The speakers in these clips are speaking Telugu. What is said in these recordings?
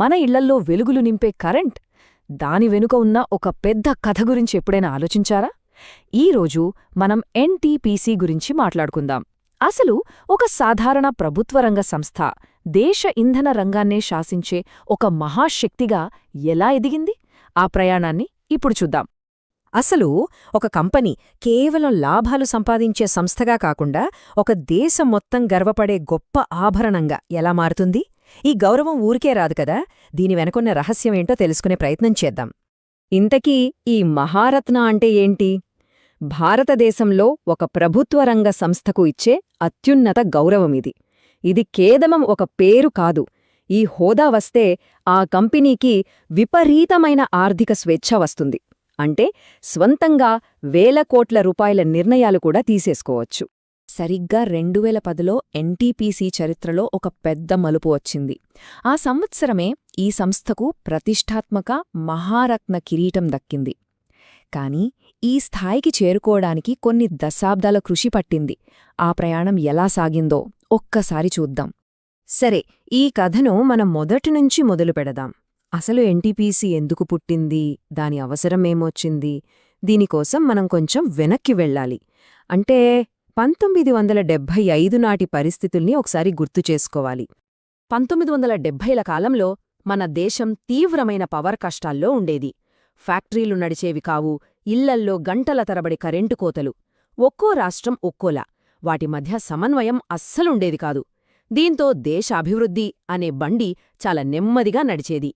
మన ఇళ్ళల్లో వెలుగులు నింపే కరెంట్ దాని వెనుక ఉన్న ఒక పెద్ద కథ గురించి ఎప్పుడైనా ఆలోచించారా? ఈరోజు మనం ఎన్టీపీసీ గురించి మాట్లాడుకుందాం. అసలు ఒక సాధారణ ప్రభుత్వరంగ సంస్థ దేశ ఇంధన రంగాన్నే శాసించే ఒక మహాశక్తిగా ఎలా ఎదిగింది? ఆ ప్రయాణాన్ని ఇప్పుడు చూద్దాం. అసలు ఒక కంపెనీ కేవలం లాభాలు సంపాదించే సంస్థగా కాకుండా ఒక దేశం మొత్తం గర్వపడే గొప్ప ఆభరణంగా ఎలా మారుతుంది? ఈ గౌరవం ఊరికే రాదు కదా? దీని వెనకున్న రహస్యమేంటో తెలుసుకునే ప్రయత్నం చేద్దాం. ఇంతకీ ఈ మహారత్న అంటే ఏంటి? భారతదేశంలో ఒక ప్రభుత్వరంగ సంస్థకు ఇచ్చే అత్యున్నత గౌరవమిది ఇది. కేవలం ఒక పేరు కాదు. ఈ హోదా వస్తే ఆ కంపెనీకి విపరీతమైన ఆర్థిక స్వేచ్ఛ వస్తుంది. అంటే స్వంతంగా వేల కోట్ల రూపాయల నిర్ణయాలు కూడా తీసేసుకోవచ్చు. సరిగ్గా రెండువేల పదిలో ఎన్టీపీసీ చరిత్రలో ఒక పెద్ద మలుపు వచ్చింది. ఆ సంవత్సరమే ఈ సంస్థకు ప్రతిష్టాత్మక మహారత్న కిరీటం దక్కింది. కాని ఈ స్థాయికి చేరుకోవడానికి కొన్ని దశాబ్దాల కృషి పట్టింది. ఆ ప్రయాణం ఎలా సాగిందో ఒక్కసారి చూద్దాం. సరే ఈ కథను మనం మొదటినుంచి మొదలు పెడదాం. అసలు ఎన్టీపీసీ ఎందుకు పుట్టింది? దాని అవసరమేమొచ్చింది? దీనికోసం మనం కొంచెం వెనక్కి వెళ్ళాలి. అంటే పంతొమ్మిది వందల డెబ్భై ఐదు నాటి పరిస్థితుల్ని ఒకసారి గుర్తు చేసుకోవాలి. పంతొమ్మిది వందల డెబ్భైల కాలంలో మన దేశం తీవ్రమైన పవర్ కష్టాల్లో ఉండేది. ఫ్యాక్టరీలు నడిచేవి కావు ఇళ్ళల్లో గంటల తరబడి కరెంటు కోతలు ఒక్కో రాష్ట్రం ఒక్కోలా వాటి మధ్య సమన్వయం అస్సలుండేది కాదు. దీంతో దేశ అభివృద్ధి అనే బండి చాలా నెమ్మదిగా నడిచేది.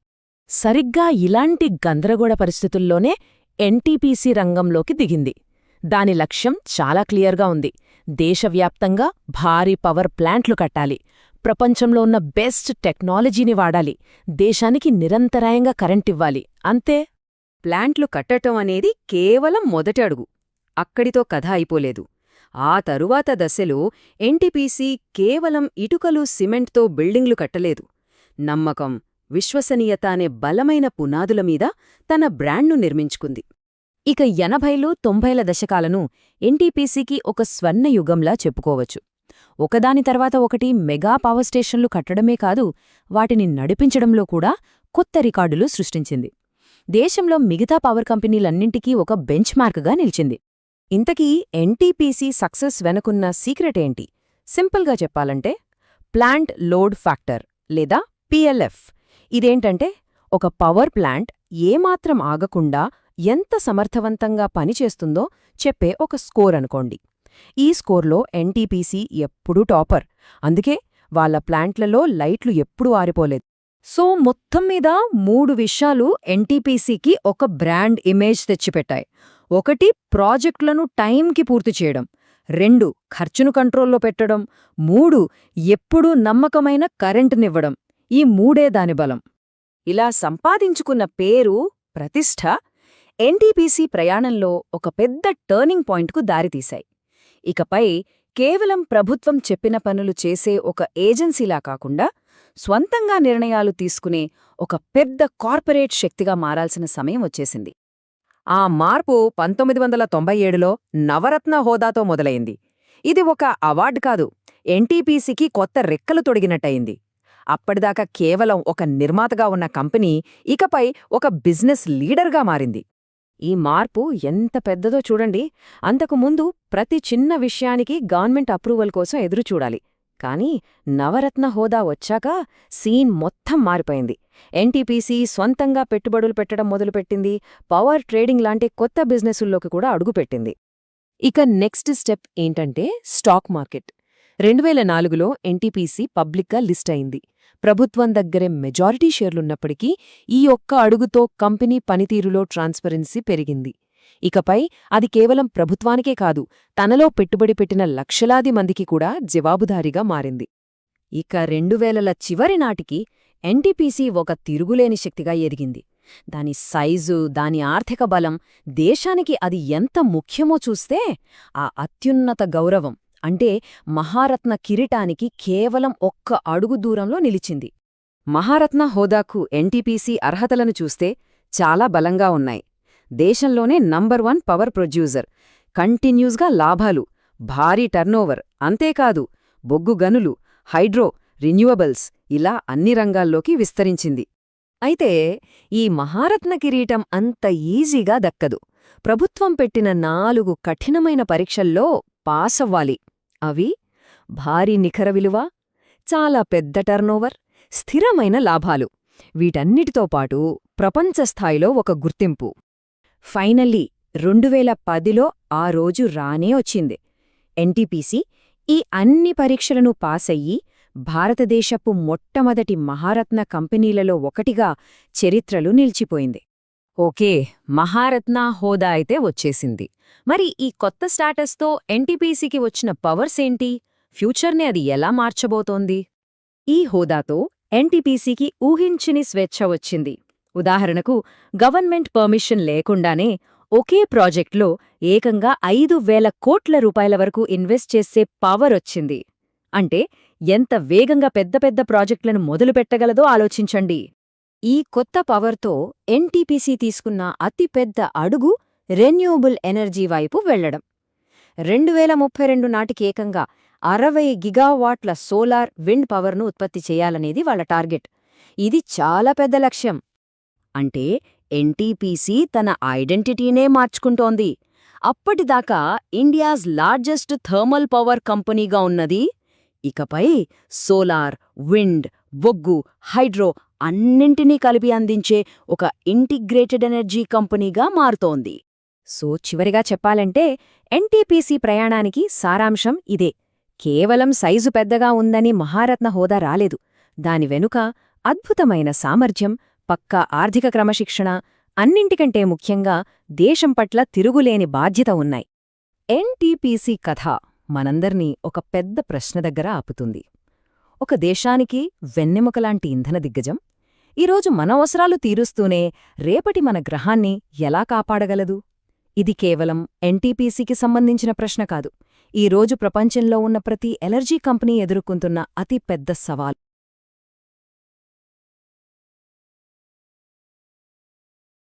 సరిగ్గా ఇలాంటి గందరగోళ పరిస్థితుల్లోనే ఎన్టీపీసీ రంగంలోకి దిగింది. దాని లక్ష్యం చాలా క్లియర్గా ఉంది. దేశవ్యాప్తంగా భారీ పవర్ ప్లాంట్లు కట్టాలి. ప్రపంచంలో ఉన్న బెస్ట్ టెక్నాలజీని వాడాలి. దేశానికి నిరంతరాయంగా కరెంటివ్వాలి అంతే. ప్లాంట్లు కట్టటం అనేది కేవలం మొదటి అడుగు. అక్కడితో కథ అయిపోలేదు. ఆ తరువాత దశలో ఎన్టీపీసీ కేవలం ఇటుకలు సిమెంట్తో బిల్డింగ్లు కట్టలేదు. నమ్మకం విశ్వసనీయత అనే బలమైన పునాదుల మీద తన బ్రాండ్ను నిర్మించుకుంది. ఇక ఎనభైలు తొంభైల దశకాలను ఎన్టీపీసీకి ఒక స్వర్ణయుగంలా చెప్పుకోవచ్చు. ఒకదాని తర్వాత ఒకటి మెగా పవర్ స్టేషన్లు కట్టడమే కాదు వాటిని నడిపించడంలో కూడా కొత్త రికార్డులు సృష్టించింది. దేశంలో మిగతా పవర్ కంపెనీలన్నింటికీ ఒక బెంచ్ మార్క్గా నిలిచింది. ఇంతకీ ఎన్టీపీసీ సక్సెస్ వెనుకున్న సీక్రెట్ ఏంటి? సింపుల్గా చెప్పాలంటే ప్లాంట్ లోడ్ ఫ్యాక్టర్ లేదా పిఎల్ఎఫ్. ఇదేంటంటే ఒక పవర్ ప్లాంట్ ఏమాత్రం ఆగకుండా ఎంత సమర్థవంతంగా పనిచేస్తుందో చెప్పే ఒక స్కోర్ అనుకోండి. ఈ స్కోర్లో ఎన్టీపీసీ ఎప్పుడూ టాపర్. అందుకే వాళ్ళ ప్లాంట్లలో లైట్లు ఎప్పుడూ ఆరిపోలేదు. సో మొత్తం మీద మూడు విషయాలు ఎన్టీపీసీకి ఒక బ్రాండ్ ఇమేజ్ తెచ్చిపెట్టాయి. ఒకటి ప్రాజెక్టులను టైంకి పూర్తి చేయడం. రెండు ఖర్చును కంట్రోల్లో పెట్టడం. మూడు ఎప్పుడూ నమ్మకమైన కరెంటునివ్వడం. ఈ మూడే దాని బలం. ఇలా సంపాదించుకున్న పేరు ప్రతిష్ఠ ఎన్టీపీసీ ప్రయాణంలో ఒక పెద్ద టర్నింగ్ పాయింట్కు దారితీశాయి. ఇకపై కేవలం ప్రభుత్వం చెప్పిన పనులు చేసే ఒక ఏజెన్సీలా కాకుండా స్వంతంగా నిర్ణయాలు తీసుకునే ఒక పెద్ద కార్పొరేట్ శక్తిగా మారాల్సిన సమయం వచ్చేసింది. ఆ మార్పు పంతొమ్మిది వందల తొంభై ఏడులో నవరత్న హోదాతో మొదలైంది. ఇది ఒక అవార్డు కాదు ఎన్టీపీసీకి కొత్త రెక్కలు తొడిగినట్టయింది. అప్పటిదాకా కేవలం ఒక నిర్మాతగా ఉన్న కంపెనీ ఇకపై ఒక బిజినెస్ లీడర్గా మారింది. ఈ మార్పు ఎంత పెద్దదో చూడండి. అంతకుముందు ప్రతి చిన్న విషయానికి గవర్నమెంట్ అప్రూవల్ కోసం ఎదురుచూడాలి కానీ నవరత్న హోదా వచ్చాక సీన్ మొత్తం మారిపోయింది. ఎన్టీపీసీ స్వంతంగా పెట్టుబడులు పెట్టడం మొదలుపెట్టింది. పవర్ ట్రేడింగ్ లాంటి కొత్త బిజినెసుల్లోకి కూడా అడుగుపెట్టింది ఇక నెక్స్ట్ స్టెప్ ఏంటంటే స్టాక్ మార్కెట్. రెండువేల నాలుగులో ఎన్టీపీసీ పబ్లిక్గా లిస్ట్ అయింది. ప్రభుత్వం దగ్గరే మెజారిటీ షేర్లున్నప్పటికీ ఈ ఒక్క అడుగుతో కంపెనీ పనితీరులో ట్రాన్స్పరెన్సీ పెరిగింది. ఇకపై అది కేవలం ప్రభుత్వానికే కాదు తనలో పెట్టుబడి పెట్టిన లక్షలాది మందికి కూడా జవాబుదారీగా మారింది. ఇక రెండువేలల చివరి నాటికి ఎన్టీపీసీ ఒక తిరుగులేని శక్తిగా ఎదిగింది. దాని సైజు దాని ఆర్థిక బలం దేశానికి అది ఎంత ముఖ్యమో చూస్తే ఆ అత్యున్నత గౌరవం. అంటే మహారత్న కిరీటానికి కేవలం ఒక్క అడుగు దూరంలో నిలిచింది. మహారత్న హోదాకు ఎన్టీపీసీ అర్హతలను చూస్తే చాలా బలంగా ఉన్నాయి. దేశంలోనే నంబర్ వన్ పవర్ ప్రొడ్యూసర్ కంటిన్యూస్గా లాభాలు భారీ టర్నోవర్ అంతేకాదు బొగ్గు గనులు హైడ్రో రిన్యూవబుల్స్ ఇలా అన్ని రంగాల్లోకి విస్తరించింది. అయితే ఈ మహారత్న కిరీటం అంత ఈజీగా దక్కదు. ప్రభుత్వం పెట్టిన నాలుగు కఠినమైన పరీక్షల్లో పాసవ్వాలి. అవి భారీ నిఖర విలువ చాలా పెద్ద టర్నోవర్ స్థిరమైన లాభాలు. వీటన్నిటితో పాటు ప్రపంచస్థాయిలో ఒక గుర్తింపు. ఫైనల్లీ రెండువేల పదిలో ఆ రోజు రానే వచ్చింది. ఎన్టీపీసీ ఈ అన్ని పరీక్షలను పాసయ్యి భారతదేశపు మొట్టమొదటి మహారత్న కంపెనీలలో ఒకటిగా చరిత్రలు నిలిచిపోయింది. ఓకే మహారత్న హోదా అయితే వచ్చేసింది. మరి ఈ కొత్త స్టాటస్తో ఎన్టీపీసీకి వచ్చిన పవర్స్ ఏంటి? ఫ్యూచర్ని అది ఎలా మార్చబోతోంది? ఈ హోదాతో ఎన్టీపీసీకి ఊహించని స్వేచ్ఛ వచ్చింది. ఉదాహరణకు గవర్నమెంట్ పర్మిషన్ లేకుండానే ఒకే ప్రాజెక్ట్లో ఏకంగా ఐదు వేల కోట్ల రూపాయల వరకు ఇన్వెస్ట్ చేసే పవర్ వచ్చింది. అంటే ఎంత వేగంగా పెద్ద పెద్ద ప్రాజెక్టులను మొదలుపెట్టగలదో ఆలోచించండి. ఈ కొత్త పవర్తో ఎన్టీపీసీ తీసుకున్న అతిపెద్ద అడుగు రెన్యూబుల్ ఎనర్జీ వైపు వెళ్ళడం రెండు వేల ముప్పై రెండు నాటికి ఏకంగా అరవై గిగావాట్ల సోలార్ విండ్ పవర్ను ఉత్పత్తి చేయాలనేది వాళ్ళ టార్గెట్. ఇది చాలా పెద్ద లక్ష్యం. అంటే ఎన్టీపీసీ తన ఐడెంటిటీనే మార్చుకుంటోంది. అప్పటిదాకా ఇండియాస్ లార్జెస్ట్ థర్మల్ పవర్ కంపెనీగా ఉన్నది. ఇకపై సోలార్ విండ్ బొగ్గు హైడ్రో అన్నింటినీ కలిపి అందించే ఒక ఇంటిగ్రేటెడ్ ఎనర్జీ కంపెనీగా మారుతోంది. సో చివరిగా చెప్పాలంటే ఎన్టీపీసీ ప్రయాణానికి సారాంశం ఇదే. కేవలం సైజు పెద్దగా ఉందని మహారత్న హోదా రాలేదు. దాని వెనుక అద్భుతమైన సామర్థ్యం పక్కా ఆర్థిక క్రమశిక్షణ అన్నింటికంటే ముఖ్యంగా దేశం పట్ల తిరుగులేని బాధ్యత ఉన్నాయి. ఎన్టీపీసీ కథ మనందర్నీ ఒక పెద్ద ప్రశ్న దగ్గర ఆపుతుంది. ఒక దేశానికి వెన్నెముకలాంటి ఇంధన దిగ్గజం? ఈరోజు మన అవసరాలు తీరుస్తూనే రేపటి మన గ్రహాన్ని ఎలా కాపాడగలదు? ఇది కేవలం ఎన్టీపీసీకి సంబంధించిన ప్రశ్న కాదు. ఈ రోజు ప్రపంచంలో ఉన్న ప్రతి ఎనర్జీ కంపెనీ ఎదుర్కొంటున్న అతి పెద్ద సవాల్.